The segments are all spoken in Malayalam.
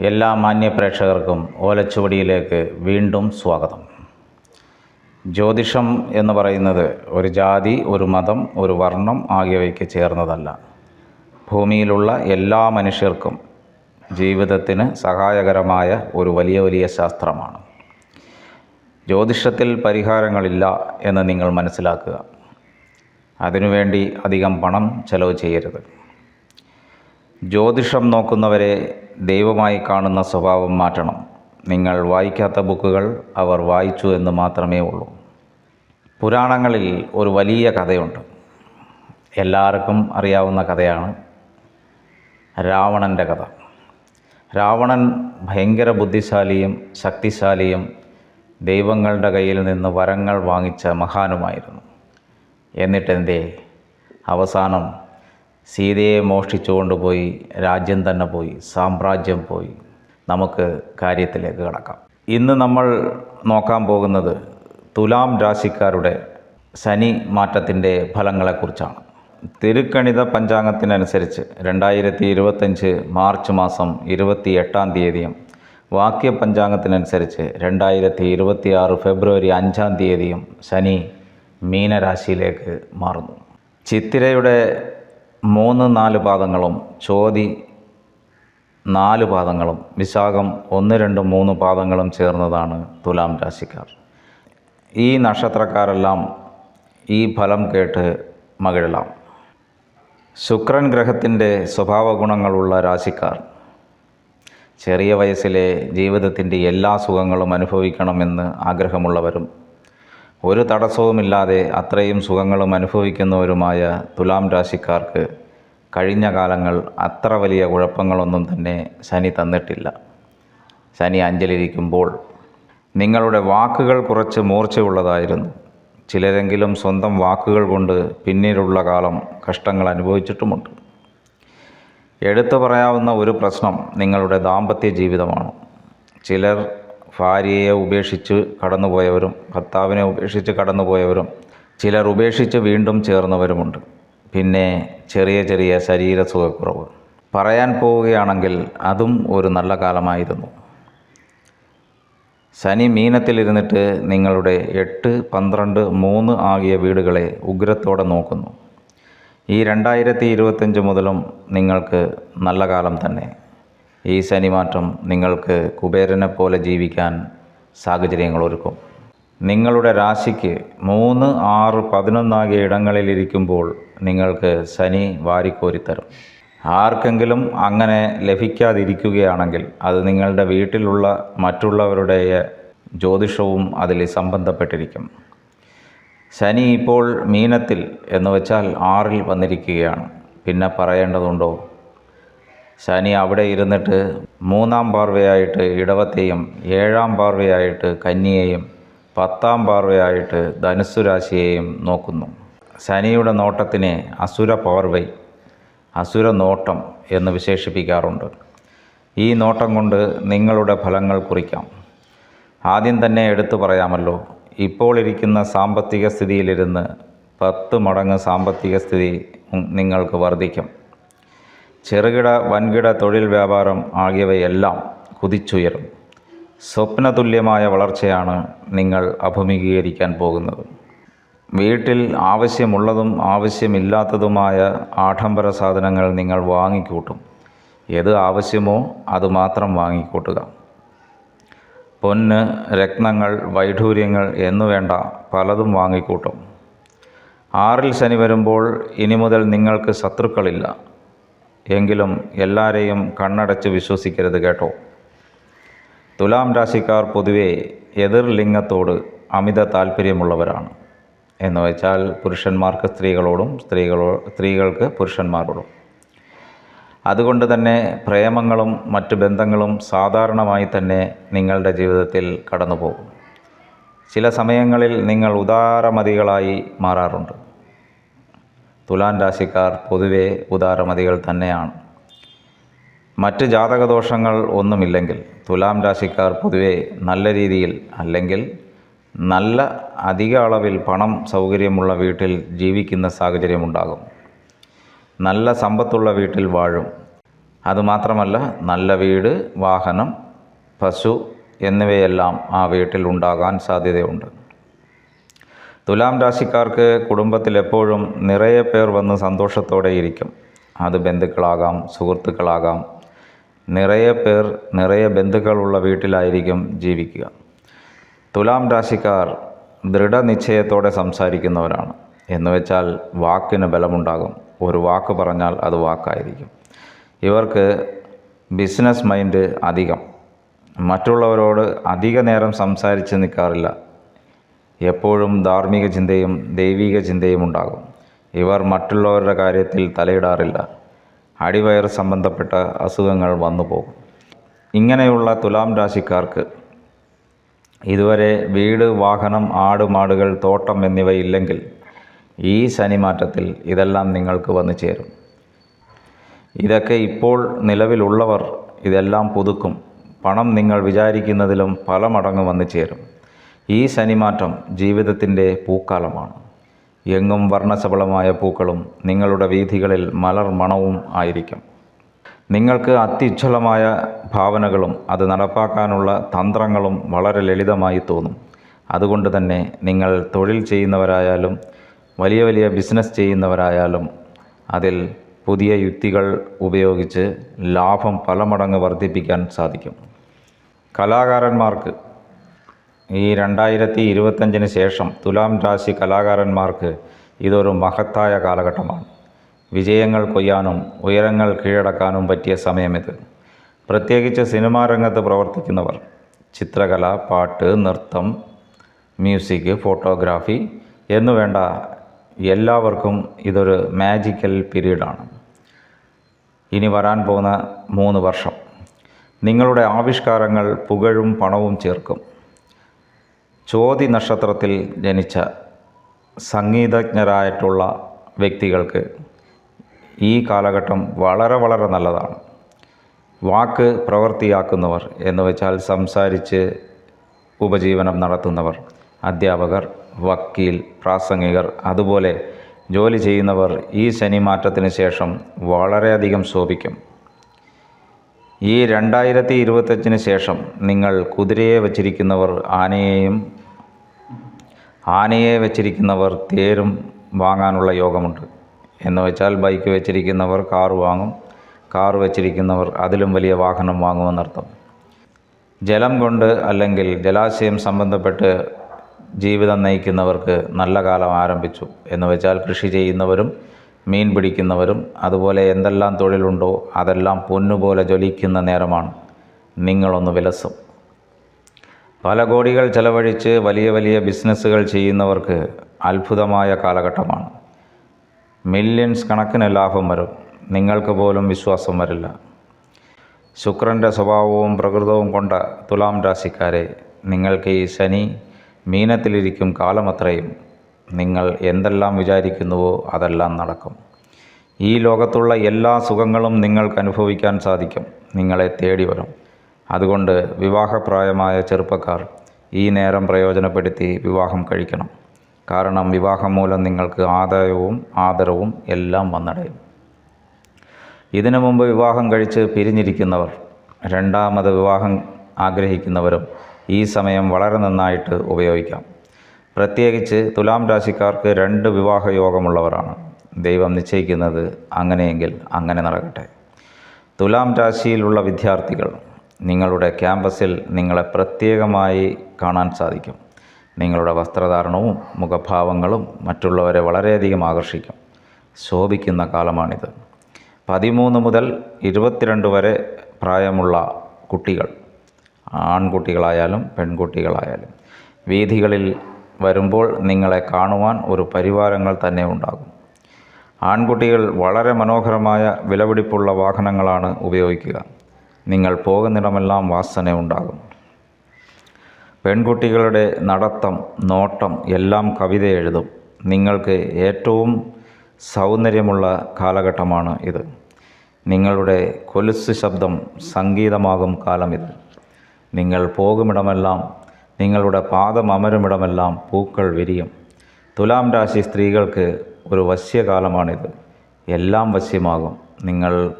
എല്ലാ മാന്യപ്രേക്ഷകർക്കും ഓലച്ചുവടിയിലേക്ക് വീണ്ടും സ്വാഗതം. ജ്യോതിഷം എന്ന് പറയുന്നത് ഒരു ജാതി ഒരു മതം ഒരു വർണം ആകിയവയ്ക്ക് ചേർന്നതല്ല. ഭൂമിയിലുള്ള എല്ലാ മനുഷ്യർക്കും ജീവിതത്തിന് സഹായകരമായ ഒരു വലിയ വലിയ ശാസ്ത്രമാണ്. ജ്യോതിഷത്തിൽ പരിഹാരങ്ങളില്ല എന്ന് നിങ്ങൾ മനസ്സിലാക്കുക. അതിനുവേണ്ടി അധികം പണം ചെലവ് ചെയ്യരുത്. ജ്യോതിഷം നോക്കുന്നവരെ ദൈവമായി കാണുന്ന സ്വഭാവം മാറ്റണം. നിങ്ങൾ വായിക്കാത്ത ബുക്കുകൾ അവർ വായിച്ചു എന്ന് മാത്രമേ ഉള്ളൂ. പുരാണങ്ങളിൽ ഒരു വലിയ കഥയുണ്ട്. എല്ലാവർക്കും അറിയാവുന്ന കഥയാണ് രാവണന്റെ കഥ. രാവണൻ ഭയങ്കര ബുദ്ധിശാലിയും ശക്തിശാലിയും ദൈവങ്ങളുടെ കയ്യിൽ നിന്ന് വരങ്ങൾ വാങ്ങിച്ച മഹാനുമായിരുന്നു. എന്നിട്ടെന്തേ? അവസാനം സീതയെ മോഷ്ടിച്ചു രാജ്യം തന്നെ പോയി സാമ്രാജ്യം പോയി. നമുക്ക് കാര്യത്തിലേക്ക് കടക്കാം. ഇന്ന് നമ്മൾ നോക്കാൻ പോകുന്നത് തുലാം രാശിക്കാരുടെ ശനി മാറ്റത്തിന്റെ ഫലങ്ങളെക്കുറിച്ചാണ്. തിരുക്കണിത പഞ്ചാംഗത്തിനനുസരിച്ച് രണ്ടായിരത്തി ഇരുപത്തഞ്ച് മാർച്ച് മാസം ഇരുപത്തി എട്ടാം തീയതിയും വാക്യ പഞ്ചാംഗത്തിനനുസരിച്ച് രണ്ടായിരത്തി ഇരുപത്തി ആറ് ഫെബ്രുവരി അഞ്ചാം തീയതിയും ശനി മീനരാശിയിലേക്ക് മാറുന്നു. ചിത്തിരയുടെ മൂന്ന് നാല് പാദങ്ങളും ചോതി നാല് പാദങ്ങളും വിശാഖം ഒന്ന് രണ്ട് മൂന്ന് പാദങ്ങളും ചേർന്നതാണ് തുലാം രാശിക്കാർ. ഈ നക്ഷത്രക്കാരെല്ലാം ഈ ഫലം കേട്ട് മകിഴലാം. ശുക്രൻ ഗ്രഹത്തിന്റെ സ്വഭാവ ഗുണങ്ങളുള്ള രാശിക്കാർ. ചെറിയ വയസ്സിലെ ജീവിതത്തിന്റെ എല്ലാ സുഖങ്ങളും അനുഭവിക്കണമെന്ന് ആഗ്രഹമുള്ളവരും ഒരു തടസ്സവുമില്ലാതെ അത്രയും സുഖങ്ങളും അനുഭവിക്കുന്നവരുമായ തുലാം രാശിക്കാർക്ക് കഴിഞ്ഞ കാലങ്ങൾ അത്ര വലിയ കുഴപ്പങ്ങളൊന്നും തന്നെ ശനി തന്നിട്ടില്ല. ശനി അഞ്ചലിരിക്കുമ്പോൾ നിങ്ങളുടെ വാക്കുകൾ കുറച്ച് മൂർച്ചയുള്ളതായിരുന്നു. ചിലരെങ്കിലും സ്വന്തം വാക്കുകൾ കൊണ്ട് പിന്നീടുള്ള കാലം കഷ്ടങ്ങൾ അനുഭവിച്ചിട്ടുമുണ്ട്. എടുത്തു പറയാവുന്ന ഒരു പ്രശ്നം നിങ്ങളുടെ ദാമ്പത്യ ജീവിതമാണ്. ചിലർ ഭാര്യയെ ഉപേക്ഷിച്ച് കടന്നുപോയവരും ഭർത്താവിനെ ഉപേക്ഷിച്ച് കടന്നുപോയവരും ചിലർ ഉപേക്ഷിച്ച് വീണ്ടും ചേർന്നവരുമുണ്ട്. പിന്നെ ചെറിയ ചെറിയ ശരീര സുഖക്കുറവ് പറയാൻ പോവുകയാണെങ്കിൽ അതും ഒരു നല്ല കാലമായിരുന്നു. ശനി മീനത്തിലിരുന്നിട്ട് നിങ്ങളുടെ എട്ട് പന്ത്രണ്ട് മൂന്ന് ആകിയ വീടുകളെ ഉഗ്രത്തോടെ നോക്കുന്നു. ഈ രണ്ടായിരത്തി ഇരുപത്തഞ്ച് മുതലും നിങ്ങൾക്ക് നല്ല കാലം തന്നെ. ഈ ശനിമാറ്റം നിങ്ങൾക്ക് കുബേരനെ പോലെ ജീവിക്കാൻ സാഹചര്യങ്ങൾ ഒരുക്കും. നിങ്ങളുടെ രാശിക്ക് മൂന്ന് ആറ് പതിനൊന്നാകിയ ഇടങ്ങളിലിരിക്കുമ്പോൾ നിങ്ങൾക്ക് ശനി വാരിക്കോരിത്തരും. ആർക്കെങ്കിലും അങ്ങനെ ലഭിക്കാതിരിക്കുകയാണെങ്കിൽ അത് നിങ്ങളുടെ വീട്ടിലുള്ള മറ്റുള്ളവരുടെ ജ്യോതിഷവും അതിൽ സംബന്ധപ്പെട്ടിരിക്കും. ശനി ഇപ്പോൾ മീനത്തിൽ എന്ന് വെച്ചാൽ ആറിൽ വന്നിരിക്കുകയാണ്. പിന്നെ പറയേണ്ടതുണ്ടോ? ശനി അവിടെ ഇരുന്നിട്ട് മൂന്നാം പാർവയായിട്ട് ഇടവത്തെയും ഏഴാം പാർവയായിട്ട് കന്നിയെയും പത്താം പാർവയായിട്ട് ധനുസ്സു രാശിയെയും നോക്കുന്നു. ശനിയുടെ നോട്ടത്തിനെ അസുര പാർവൈ അസുര നോട്ടം എന്ന് വിശേഷിപ്പിക്കാറുണ്ട്. ഈ നോട്ടം കൊണ്ട് നിങ്ങളുടെ ഫലങ്ങൾ കുറിക്കാം. ആദ്യം തന്നെ എടുത്തു പറയാമല്ലോ ഇപ്പോൾ ഇരിക്കുന്ന സാമ്പത്തിക സ്ഥിതിയിലിരുന്ന് പത്ത് മടങ്ങ് സാമ്പത്തിക സ്ഥിതി നിങ്ങൾക്ക് വർദ്ധിക്കും. ചെറുകിട വൻകിട തൊഴിൽ വ്യാപാരം ആകിയവയെല്ലാം കുതിച്ചുയരും. സ്വപ്നതുല്യമായ വളർച്ചയാണ് നിങ്ങൾ അഭിമുഖീകരിക്കാൻ പോകുന്നത്. വീട്ടിൽ ആവശ്യമുള്ളതും ആവശ്യമില്ലാത്തതുമായ ആഡംബര സാധനങ്ങൾ നിങ്ങൾ വാങ്ങിക്കൂട്ടും. ഏത് ആവശ്യമോ അത് മാത്രം വാങ്ങിക്കൂട്ടുക. പൊന്ന് രത്നങ്ങൾ വൈഢൂര്യങ്ങൾ എന്നുവേണ്ട പലതും വാങ്ങിക്കൂട്ടും. ആറിൽ ശനി വരുമ്പോൾ ഇനി മുതൽ നിങ്ങൾക്ക് ശത്രുക്കളില്ല. എങ്കിലും എല്ലാവരെയും കണ്ണടച്ച് വിശ്വസിക്കരുത് കേട്ടോ. തുലാം രാശിക്കാർ പൊതുവെ എതിർ ലിംഗത്തോട് അമിത താല്പര്യമുള്ളവരാണ് എന്ന് വെച്ചാൽ പുരുഷന്മാർക്ക് സ്ത്രീകളോടും സ്ത്രീകളോ സ്ത്രീകൾക്ക് പുരുഷന്മാരോടും. അതുകൊണ്ട് തന്നെ പ്രേമങ്ങളും മറ്റ് ബന്ധങ്ങളും സാധാരണമായി തന്നെ നിങ്ങളുടെ ജീവിതത്തിൽ കടന്നു പോകും ചില സമയങ്ങളിൽ നിങ്ങൾ ഉദാരമതികളായി മാറാറുണ്ട്. തുലാൻ രാശിക്കാർ പൊതുവെ ഉദാരമതികൾ തന്നെയാണ്. മറ്റ് ജാതകദോഷങ്ങൾ ഒന്നുമില്ലെങ്കിൽ തുലാം രാശിക്കാർ പൊതുവെ നല്ല രീതിയിൽ അല്ലെങ്കിൽ നല്ല അധിക അളവിൽ പണം സൗകര്യമുള്ള വീട്ടിൽ ജീവിക്കുന്ന സാഹചര്യമുണ്ടാകും നല്ല സമ്പത്തുള്ള വീട്ടിൽ വാഴും. അതുമാത്രമല്ല നല്ല വീട് വാഹനം പശു എന്നിവയെല്ലാം ആ വീട്ടിൽ ഉണ്ടാകാൻ സാധ്യതയുണ്ട്. തുലാം രാശിക്കാർക്ക് കുടുംബത്തിൽ എപ്പോഴും നിറയെ പേർ വന്ന് സന്തോഷത്തോടെ ഇരിക്കും. അത് ബന്ധുക്കളാകാം സുഹൃത്തുക്കളാകാം. നിറയെ പേർ നിറയെ ബന്ധുക്കളുള്ള വീട്ടിലായിരിക്കും ജീവിക്കുക. തുലാം രാശിക്കാർ ദൃഢനിശ്ചയത്തോടെ സംസാരിക്കുന്നവരാണ്. എന്നുവെച്ചാൽ വാക്കിന് ബലമുണ്ടാകും. ഒരു വാക്ക് പറഞ്ഞാൽ അത് വാക്കായിരിക്കും. ഇവർക്ക് ബിസിനസ് മൈൻഡ് അധികം. മറ്റുള്ളവരോട് അധിക നേരം സംസാരിച്ച് നിൽക്കാറില്ല. എപ്പോഴും ധാർമ്മിക ചിന്തയും ദൈവിക ചിന്തയും ഉണ്ടാകും. ഇവർ മറ്റുള്ളവരുടെ കാര്യത്തിൽ തലയിടാറില്ല. അടിവയർ സംബന്ധപ്പെട്ട അസുഖങ്ങൾ വന്നു പോകും. ഇങ്ങനെയുള്ള തുലാം രാശിക്കാർക്ക് ഇതുവരെ വീട് വാഹനം ആട് മാടുകൾ തോട്ടം എന്നിവയില്ലെങ്കിൽ ഈ ശനിമാറ്റത്തിൽ ഇതെല്ലാം നിങ്ങൾക്ക് വന്നു ചേരും. ഇതൊക്കെ ഇപ്പോൾ നിലവിലുള്ളവർ ഇതെല്ലാം പുതുക്കും. പണം നിങ്ങൾ വിചാരിക്കുന്നതിലും പല മടങ്ങ് വന്നു ചേരും. ഈ ശനിമാറ്റം ജീവിതത്തിന്റെ പൂക്കാലമാണ്. എങ്ങും വർണശബളമായ പൂക്കളും നിങ്ങളുടെ വീഥികളിൽ മലർ മണവും ആയിരിക്കും. നിങ്ങൾക്ക് അത്യുജ്വലമായ ഭാവനകളും അത് നടപ്പാക്കാനുള്ള തന്ത്രങ്ങളും വളരെ ലളിതമായി തോന്നും. അതുകൊണ്ട് തന്നെ നിങ്ങൾ തൊഴിൽ ചെയ്യുന്നവരായാലും വലിയ വലിയ ബിസിനസ് ചെയ്യുന്നവരായാലും അതിൽ പുതിയ യുക്തികൾ ഉപയോഗിച്ച് ലാഭം പല മടങ്ങ് വർദ്ധിപ്പിക്കാൻ സാധിക്കും. കലാകാരന്മാർക്ക് ഈ രണ്ടായിരത്തി ഇരുപത്തഞ്ചിന് ശേഷം തുലാം രാശി കലാകാരന്മാർക്ക് ഇതൊരു മഹത്തായ കാലഘട്ടമാണ്. വിജയങ്ങൾ കൊയ്യാനും ഉയരങ്ങൾ കീഴടക്കാനും പറ്റിയ സമയമിത്. പ്രത്യേകിച്ച് സിനിമാ രംഗത്ത് പ്രവർത്തിക്കുന്നവർ ചിത്രകല പാട്ട് നൃത്തം മ്യൂസിക് ഫോട്ടോഗ്രാഫി എന്നുവേണ്ട എല്ലാവർക്കും ഇതൊരു മാജിക്കൽ പീരീഡാണ്. ഇനി വരാൻ പോകുന്ന മൂന്ന് വർഷം. നിങ്ങളുടെ ആവിഷ്കാരങ്ങൾ പുകഴും പണവും ചേർക്കും. ചോതി നക്ഷത്രത്തിൽ ജനിച്ച സംഗീതജ്ഞരായിട്ടുള്ള വ്യക്തികൾക്ക് ഈ കാലഘട്ടം വളരെ വളരെ നല്ലതാണ്. വാക്ക് പ്രവൃത്തിയാക്കുന്നവർ എന്ന് വെച്ചാൽ സംസാരിച്ച് ഉപജീവനം നടത്തുന്നവർ അധ്യാപകർ വക്കീൽ പ്രാസംഗികർ അതുപോലെ ജോലി ചെയ്യുന്നവർ ഈ ശനിമാറ്റത്തിന് ശേഷം വളരെയധികം ശോഭിക്കും. ഈ രണ്ടായിരത്തി ഇരുപത്തഞ്ചിന് ശേഷം നിങ്ങൾ കുതിരയെ വച്ചിരിക്കുന്നവർ ആനയെയും ആനയെ വെച്ചിരിക്കുന്നവർ തേരും വാങ്ങാനുള്ള യോഗമുണ്ട്. എന്ന് വെച്ചാൽ ബൈക്ക് വെച്ചിരിക്കുന്നവർ കാർ വാങ്ങും കാർ വെച്ചിരിക്കുന്നവർ അതിലും വലിയ വാഹനം വാങ്ങുമെന്നർത്ഥം ജലം കൊണ്ട് അല്ലെങ്കിൽ ജലാശയം സംബന്ധപ്പെട്ട് ജീവിതം നയിക്കുന്നവർക്ക് നല്ല കാലം ആരംഭിച്ചു. എന്ന് വെച്ചാൽ കൃഷി ചെയ്യുന്നവരും മീൻ പിടിക്കുന്നവരും അതുപോലെ എന്തെല്ലാം തൊഴിലുണ്ടോ അതെല്ലാം പൊന്നുപോലെ ജ്വലിക്കുന്ന നേരമാണ്. നിങ്ങളൊന്ന് വിലസും. പല കോടികൾ ചെലവഴിച്ച് വലിയ വലിയ ബിസിനസ്സുകൾ ചെയ്യുന്നവർക്ക് അത്ഭുതമായ കാലഘട്ടമാണ്. മില്യൺസ് കണക്കിന് ലാഭം വരും. നിങ്ങൾക്ക് പോലും വിശ്വാസം വരില്ല. ശുക്രന്റെ സ്വഭാവവും പ്രകൃതവും കൊണ്ട തുലാം രാശിക്കാരെ നിങ്ങൾക്ക് ഈ ശനി മീനത്തിലിരിക്കും കാലമത്രയും നിങ്ങൾ എന്തെല്ലാം വിചാരിക്കുന്നുവോ അതെല്ലാം നടക്കും. ഈ ലോകത്തുള്ള എല്ലാ സുഖങ്ങളും നിങ്ങൾക്ക് അനുഭവിക്കാൻ സാധിക്കും. നിങ്ങളെ തേടി വരും അതുകൊണ്ട് വിവാഹപ്രായമായ ചെറുപ്പക്കാർ ഈ നേരം പ്രയോജനപ്പെടുത്തി വിവാഹം കഴിക്കണം. കാരണം വിവാഹം മൂലം നിങ്ങൾക്ക് ആദായവും ആദരവും എല്ലാം വന്നടയും. ഇതിനു മുമ്പ് വിവാഹം കഴിച്ച് പിരിഞ്ഞിരിക്കുന്നവർ രണ്ടാമത് വിവാഹം ആഗ്രഹിക്കുന്നവരും ഈ സമയം വളരെ നന്നായിട്ട് ഉപയോഗിക്കാം. പ്രത്യേകിച്ച് തുലാം രാശിക്കാർക്ക് രണ്ട് വിവാഹ യോഗമുള്ളവരാണ്. ദൈവം നിശ്ചയിക്കുന്നത് അങ്ങനെയെങ്കിൽ അങ്ങനെ നടക്കട്ടെ. തുലാം രാശിയിലുള്ള വിദ്യാർത്ഥികൾ നിങ്ങളുടെ ക്യാമ്പസിൽ നിങ്ങളെ പ്രത്യേകമായി കാണാൻ സാധിക്കും. നിങ്ങളുടെ വസ്ത്രധാരണവും മുഖഭാവങ്ങളും മറ്റുള്ളവരെ വളരെയധികം ആകർഷിക്കും. ശോഭിക്കുന്ന കാലമാണിത്. പതിമൂന്ന് മുതൽ ഇരുപത്തിരണ്ട് വരെ പ്രായമുള്ള കുട്ടികൾ ആൺകുട്ടികളായാലും പെൺകുട്ടികളായാലും വീഥികളിൽ വരുമ്പോൾ നിങ്ങളെ കാണുവാൻ ഒരു പരിവാരങ്ങൾ തന്നെ ഉണ്ടാകും. ആൺകുട്ടികൾ വളരെ മനോഹരമായ വിലപിടിപ്പുള്ള വാഹനങ്ങളാണ് ഉപയോഗിക്കുക. നിങ്ങൾ പോകുന്നിടമെല്ലാം വാസന ഉണ്ടാകും പെൺകുട്ടികളുടെ നടത്തം നോട്ടം എല്ലാം കവിത എഴുതും. നിങ്ങൾക്ക് ഏറ്റവും സൗന്ദര്യമുള്ള കാലഘട്ടമാണ് ഇത്. നിങ്ങളുടെ കൊലുസ് ശബ്ദം സംഗീതമാകും കാലം ഇത്. നിങ്ങൾ പോകുമിടമെല്ലാം നിങ്ങളുടെ പാദം അമരുമിടമെല്ലാം പൂക്കൾ വിരിയും. തുലാം രാശി സ്ത്രീകൾക്ക് ഒരു വശ്യകാലമാണിത്. എല്ലാം വശ്യമാകും. നിങ്ങൾ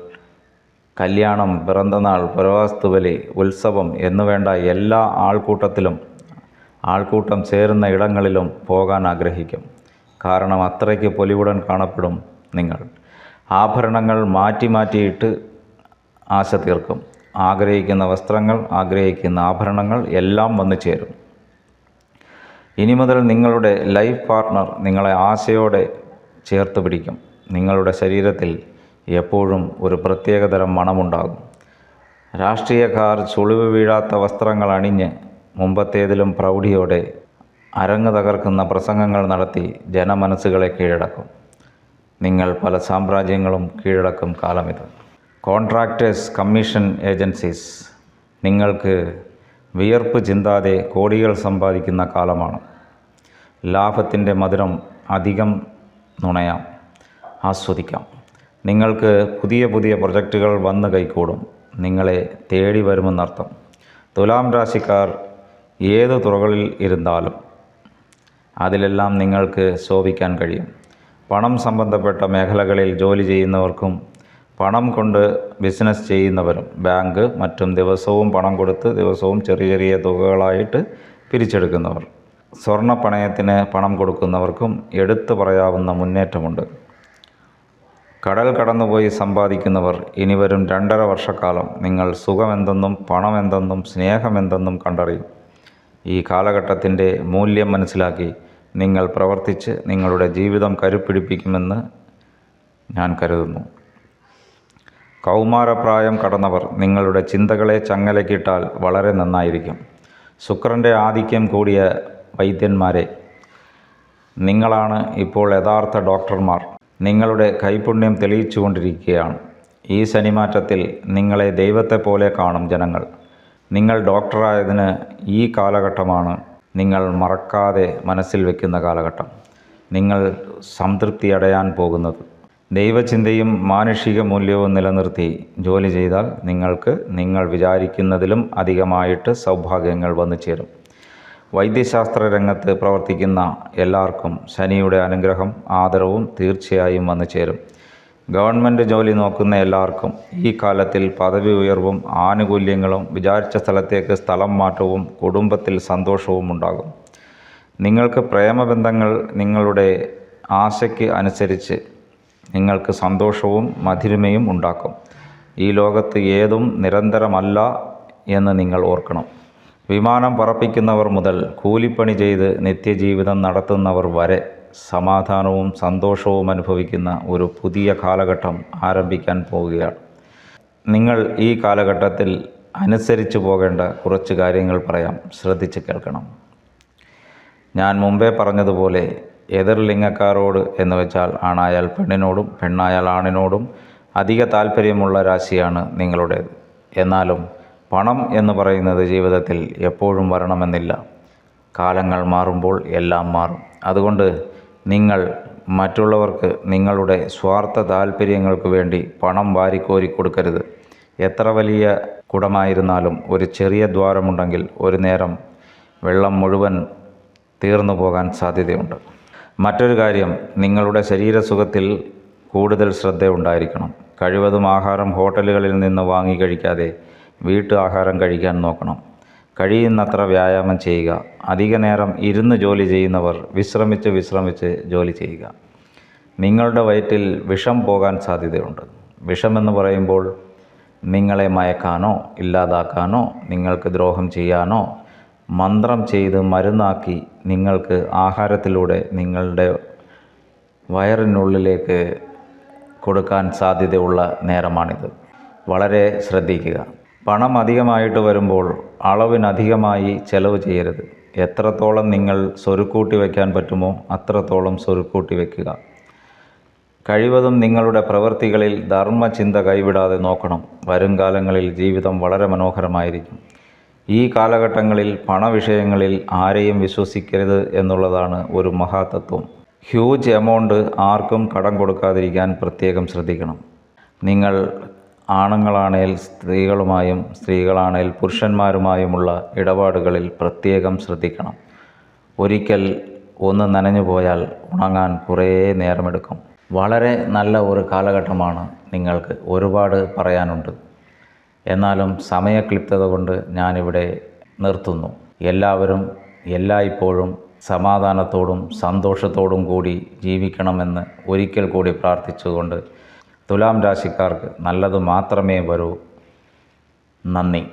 കല്യാണം പിറന്തനാൾ പുരവാസ്തുബലി ഉത്സവം എന്നുവേണ്ട എല്ലാ ആൾക്കൂട്ടത്തിലും ആൾക്കൂട്ടം ചേരുന്ന ഇടങ്ങളിലും പോകാൻ ആഗ്രഹിക്കും. കാരണം അത്രയ്ക്ക് പൊലിവുടൻ കാണപ്പെടും നിങ്ങൾ. ആഭരണങ്ങൾ മാറ്റി മാറ്റിയിട്ട് ആശ തീർക്കും. ആഗ്രഹിക്കുന്ന വസ്ത്രങ്ങൾ ആഗ്രഹിക്കുന്ന ആഭരണങ്ങൾ എല്ലാം വന്നു ചേരും. ഇനി മുതൽ നിങ്ങളുടെ ലൈഫ് പാർട്ട്ണർ നിങ്ങളെ ആശയോടെ ചേർത്ത് പിടിക്കും. നിങ്ങളുടെ ശരീരത്തിൽ എപ്പോഴും ഒരു പ്രത്യേകതരം മണമുണ്ടാകും. രാഷ്ട്രീയക്കാർ ചുളിവ് വീഴാത്ത വസ്ത്രങ്ങൾ അണിഞ്ഞ് മുമ്പത്തേതിലും പ്രൗഢിയോടെ അരങ്ങ് തകർക്കുന്ന പ്രസംഗങ്ങൾ നടത്തി ജനമനസ്സുകളെ കീഴടക്കും. നിങ്ങൾ പല സാമ്രാജ്യങ്ങളും കീഴടക്കും കാലമിത്. കോൺട്രാക്ടേഴ്സ് കമ്മീഷൻ ഏജൻസീസ് നിങ്ങൾക്ക് വിയർപ്പ് ചിന്താതെ കോടികൾ സമ്പാദിക്കുന്ന കാലമാണ്. ലാഭത്തിന്റെ മധുരം അധികം നുണയാം. ആസ്വദിക്കാം. നിങ്ങൾക്ക് പുതിയ പുതിയ പ്രൊജക്റ്റുകൾ വന്ന് കൈക്കൂടും. നിങ്ങളെ തേടി വരുമെന്നർത്ഥം. തുലാം രാശിക്കാർ ഏത് തുറകളിൽ ഇരുന്നാലും അതിലെല്ലാം നിങ്ങൾക്ക് ശോഭിക്കാൻ കഴിയും. പണം സംബന്ധപ്പെട്ട മേഖലകളിൽ ജോലി ചെയ്യുന്നവർക്കും പണം കൊണ്ട് ബിസിനസ് ചെയ്യുന്നവരും ബാങ്ക് മറ്റും ദിവസവും പണം കൊടുത്ത് ദിവസവും ചെറിയ ചെറിയ തുകകളായിട്ട് പിരിച്ചെടുക്കുന്നവർ. സ്വർണ പണയത്തിന് പണം കൊടുക്കുന്നവർക്കും എടുത്തു പറയാവുന്ന മുന്നേറ്റമുണ്ട്. കടൽ കടന്നുപോയി സമ്പാദിക്കുന്നവർ ഇനി വരും രണ്ടര വർഷക്കാലം നിങ്ങൾ സുഖമെന്തെന്നും പണമെന്തെന്നും സ്നേഹമെന്തെന്നും കണ്ടറിയും. ഈ കാലഘട്ടത്തിന്റെ മൂല്യം മനസ്സിലാക്കി നിങ്ങൾ പ്രവർത്തിച്ച് നിങ്ങളുടെ ജീവിതം കരുപ്പിടിപ്പിക്കുമെന്ന് ഞാൻ കരുതുന്നു. കൗമാരപ്രായം കടന്നവർ നിങ്ങളുടെ ചിന്തകളെ ചങ്ങലക്കിട്ടാൽ വളരെ നന്നായിരിക്കും. ശുക്രന്റെ ആധിക്യം കൂടിയ വൈദ്യന്മാരെ നിങ്ങളാണ് ഇപ്പോൾ യഥാർത്ഥ ഡോക്ടർമാർ. നിങ്ങളുടെ കൈപുണ്യം തെളിയിച്ചുകൊണ്ടിരിക്കുകയാണ്. ഈ ശനിമാറ്റത്തിൽ നിങ്ങളെ ദൈവത്തെ പോലെ കാണും ജനങ്ങൾ. നിങ്ങൾ ഡോക്ടറായതിന് ഈ കാലഘട്ടമാണ് നിങ്ങൾ മറക്കാതെ മനസ്സിൽ വെക്കുന്ന കാലഘട്ടം. നിങ്ങൾ സംതൃപ്തി അടയാൻ പോകുന്നത്. ദൈവചിന്തയും മാനുഷിക മൂല്യവും നിലനിർത്തി ജോലി ചെയ്താൽ നിങ്ങൾക്ക് നിങ്ങൾ വിചാരിക്കുന്നതിലും അധികമായിട്ട് സൗഭാഗ്യങ്ങൾ വന്നു ചേരും വൈദ്യശാസ്ത്ര രംഗത്ത് പ്രവർത്തിക്കുന്ന എല്ലാവർക്കും ശനിയുടെ അനുഗ്രഹം ആദരവും തീർച്ചയായും വന്നു ചേരും. ഗവൺമെന്റ് ജോലി നോക്കുന്ന എല്ലാവർക്കും ഈ കാലത്തിൽ പദവി ഉയർവും ആനുകൂല്യങ്ങളും വിചാരിച്ച സ്ഥലത്തേക്ക് സ്ഥലം മാറ്റവും കുടുംബത്തിൽ സന്തോഷവും ഉണ്ടാകും. നിങ്ങൾക്ക് പ്രേമബന്ധങ്ങൾ നിങ്ങളുടെ ആശയ്ക്ക് അനുസരിച്ച് നിങ്ങൾക്ക് സന്തോഷവും മധുരിമയും ഉണ്ടാക്കും. ഈ ലോകത്ത് ഏതും നിരന്തരമല്ല എന്ന് നിങ്ങൾ ഓർക്കണം. വിമാനം പറപ്പിക്കുന്നവർ മുതൽ കൂലിപ്പണി ചെയ്ത് നിത്യജീവിതം നടത്തുന്നവർ വരെ സമാധാനവും സന്തോഷവും അനുഭവിക്കുന്ന ഒരു പുതിയ കാലഘട്ടം ആരംഭിക്കാൻ പോവുകയാണ്. നിങ്ങൾ ഈ കാലഘട്ടത്തിൽ അനുസരിച്ചു പോകേണ്ട കുറച്ച് കാര്യങ്ങൾ പറയാം. ശ്രദ്ധിച്ച് കേൾക്കണം. ഞാൻ മുമ്പേ പറഞ്ഞതുപോലെ എതിർ ലിംഗക്കാരോട് എന്ന് വെച്ചാൽ ആണായാൽ പെണ്ണിനോടും പെണ്ണായാൽ ആണിനോടും അധിക താല്പര്യമുള്ള രാശിയാണ് നിങ്ങളുടേത്. എന്നാലും പണം എന്ന് പറയുന്നത് ജീവിതത്തിൽ എപ്പോഴും വരണമെന്നില്ല. കാലങ്ങൾ മാറുമ്പോൾ എല്ലാം മാറും. അതുകൊണ്ട് നിങ്ങൾ മറ്റുള്ളവർക്ക് നിങ്ങളുടെ സ്വാർത്ഥ താല്പര്യങ്ങൾക്ക് വേണ്ടി പണം വാരിക്കോരി കൊടുക്കരുത്. എത്ര വലിയ കുടമായിരുന്നാലും ഒരു ചെറിയ ദ്വാരമുണ്ടെങ്കിൽ ഒരു നേരം വെള്ളം മുഴുവൻ തീർന്നു പോകാൻ സാധ്യതയുണ്ട്. മറ്റൊരു കാര്യം നിങ്ങളുടെ ശരീരസുഖത്തിൽ കൂടുതൽ ശ്രദ്ധ ഉണ്ടായിരിക്കണം. കഴിവതും ആഹാരം ഹോട്ടലുകളിൽ നിന്ന് വാങ്ങി കഴിക്കാതെ വീട്ടു ആഹാരം കഴിക്കാൻ നോക്കണം. കഴിയുന്നത്ര വ്യായാമം ചെയ്യുക. അധിക നേരം ഇരുന്ന് ജോലി ചെയ്യുന്നവർ വിശ്രമിച്ച് വിശ്രമിച്ച് ജോലി ചെയ്യുക. നിങ്ങളുടെ വയറ്റിൽ വിഷം പോകാൻ സാധ്യതയുണ്ട്. വിഷമെന്ന് പറയുമ്പോൾ നിങ്ങളെ മയക്കാനോ ഇല്ലാതാക്കാനോ നിങ്ങൾക്ക് ദ്രോഹം ചെയ്യാനോ മന്ത്രം ചെയ്ത് മരുന്നാക്കി നിങ്ങൾക്ക് ആഹാരത്തിലൂടെ നിങ്ങളുടെ വയറിനുള്ളിലേക്ക് കൊടുക്കാൻ സാധ്യതയുള്ള നേരമാണിത്. വളരെ ശ്രദ്ധിക്കുക. പണം അധികമായിട്ട് വരുമ്പോൾ അളവിനധികമായി ചെലവ് ചെയ്യരുത്. എത്രത്തോളം നിങ്ങൾ സ്വരുക്കൂട്ടി വയ്ക്കാൻ പറ്റുമോ അത്രത്തോളം സ്വരുക്കൂട്ടി വയ്ക്കുക. കഴിവതും നിങ്ങളുടെ പ്രവൃത്തികളിൽ ധർമ്മചിന്ത കൈവിടാതെ നോക്കണം. വരും കാലങ്ങളിൽ ജീവിതം വളരെ മനോഹരമായിരിക്കും. ഈ കാലഘട്ടങ്ങളിൽ പണവിഷയങ്ങളിൽ ആരെയും വിശ്വസിക്കരുത് എന്നുള്ളതാണ് ഒരു മഹാതത്വം. ഹ്യൂജ് എമൗണ്ട് ആർക്കും കടം കൊടുക്കാതിരിക്കാൻ പ്രത്യേകം ശ്രദ്ധിക്കണം. നിങ്ങൾ ആണുങ്ങളാണേൽ സ്ത്രീകളുമായും സ്ത്രീകളാണേൽ പുരുഷന്മാരുമായുമുള്ള ഇടപാടുകളിൽ പ്രത്യേകം ശ്രദ്ധിക്കണം. ഒരിക്കൽ ഒന്ന് നനഞ്ഞു പോയാൽ ഉണങ്ങാൻ കുറേ നേരമെടുക്കും. വളരെ നല്ല ഒരു കാലഘട്ടമാണ് നിങ്ങൾക്ക് ഒരുപാട് പറയാനുണ്ട്. എന്നാലും സമയക്ലിപ്തത കൊണ്ട് ഞാനിവിടെ നിർത്തുന്നു. എല്ലാവരും എല്ലായ്പ്പോഴും സമാധാനത്തോടും സന്തോഷത്തോടും കൂടി ജീവിക്കണമെന്ന് ഒരിക്കൽ കൂടി പ്രാർത്ഥിച്ചുകൊണ്ട് തുലാം രാശിക്കാർക്ക് നല്ലത് മാത്രമേ വരൂ. നന്ദി.